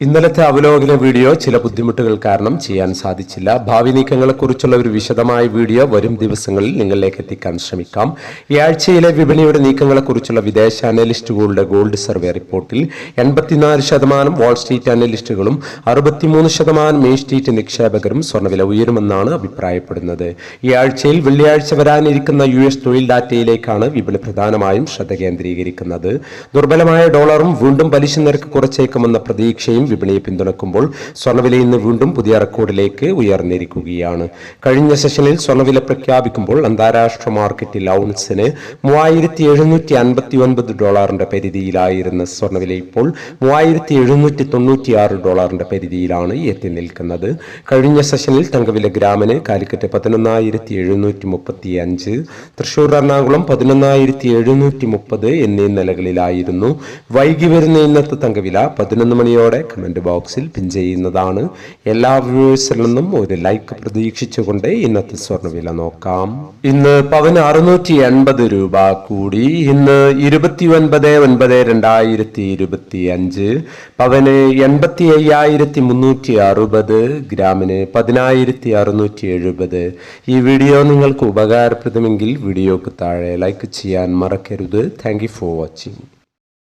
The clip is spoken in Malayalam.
ഇന്നലത്തെ അവലോകന വീഡിയോ ചില ബുദ്ധിമുട്ടുകൾ കാരണം ചെയ്യാൻ സാധിച്ചില്ല. ഭാവി നീക്കങ്ങളെക്കുറിച്ചുള്ള ഒരു വിശദമായ വീഡിയോ വരും ദിവസങ്ങളിൽ നിങ്ങളിലേക്ക് എത്തിക്കാൻ ശ്രമിക്കാം. ഈ ആഴ്ചയിലെ വിപണിയുടെ നീക്കങ്ങളെക്കുറിച്ചുള്ള വിദേശ അനലിസ്റ്റുകളുടെ ഗോൾഡ് സർവേ റിപ്പോർട്ടിൽ എൺപത്തിനാല് ശതമാനം വാൾ സ്ട്രീറ്റ് അനലിസ്റ്റുകളും അറുപത്തിമൂന്ന് ശതമാനം മെയിൻ സ്ട്രീറ്റ് നിക്ഷേപകരും സ്വർണവില ഉയരുമെന്നാണ് അഭിപ്രായപ്പെടുന്നത്. ഈ ആഴ്ചയിൽ വെള്ളിയാഴ്ച വരാനിരിക്കുന്ന യു എസ് തൊഴിൽ ഡാറ്റയിലേക്കാണ് വിപണി പ്രധാനമായും ശ്രദ്ധ കേന്ദ്രീകരിക്കുന്നത്. ദുർബലമായ ഡോളറും വീണ്ടും പലിശ നിരക്ക് കുറച്ചേക്കുമെന്ന പ്രതീക്ഷയും വിപണിയെ പിന്തുണക്കുമ്പോൾ സ്വർണവില ഇന്ന് വീണ്ടും പുതിയ റെക്കോർഡിലേക്ക് ഉയർന്നിരിക്കുകയാണ്. കഴിഞ്ഞ സെഷനിൽ സ്വർണവില പ്രഖ്യാപിക്കുമ്പോൾ അന്താരാഷ്ട്ര മാർക്കറ്റിൽ ഔൺസിന് മൂവായിരത്തി എഴുന്നൂറ്റി അൻപത്തി ഒൻപത് ഡോളറിന്റെ പരിധിയിലായിരുന്ന സ്വർണവില ഇപ്പോൾ മൂവായിരത്തി എഴുന്നൂറ്റി തൊണ്ണൂറ്റി ആറ് ഡോളറിന്റെ പരിധിയിലാണ് എത്തി നിൽക്കുന്നത്. കഴിഞ്ഞ സെഷനിൽ തങ്കവില ഗ്രാമിന് കാലിക്കറ്റ് പതിനൊന്നായിരത്തി എഴുന്നൂറ്റി മുപ്പത്തി അഞ്ച് തൃശൂർ എറണാകുളം പതിനൊന്നായിരത്തി എഴുന്നൂറ്റി മുപ്പത് എന്നീ നിലകളിലായിരുന്നു. വൈകി വരുന്ന ഇന്നത്തെ തങ്കവില പതിനൊന്ന് മണിയോടെ കമന്റ് ബോക്സിൽ പിൻ ചെയ്യുന്നതാണ്. എല്ലാ വ്യൂവേഴ്സിൽ നിന്നും ഒരു ലൈക്ക് പ്രതീക്ഷിച്ചുകൊണ്ട് ഇന്നത്തെ സ്വർണവില നോക്കാം. ഇന്ന് പവന് എൺപത് രൂപ കൂടി. ഇന്ന് ഇരുപത്തി ഒൻപത് ഒൻപത് രണ്ടായിരത്തി ഇരുപത്തി അഞ്ച് പവന് എൺപത്തി അയ്യായിരത്തി മുന്നൂറ്റി അറുപത് ഗ്രാമിന് പതിനായിരത്തി അറുന്നൂറ്റി എഴുപത് ഈ വീഡിയോ നിങ്ങൾക്ക് ഉപകാരപ്രദമെങ്കിൽ വീഡിയോക്ക് താഴെ ലൈക്ക് ചെയ്യാൻ മറക്കരുത്. Thank you for watching.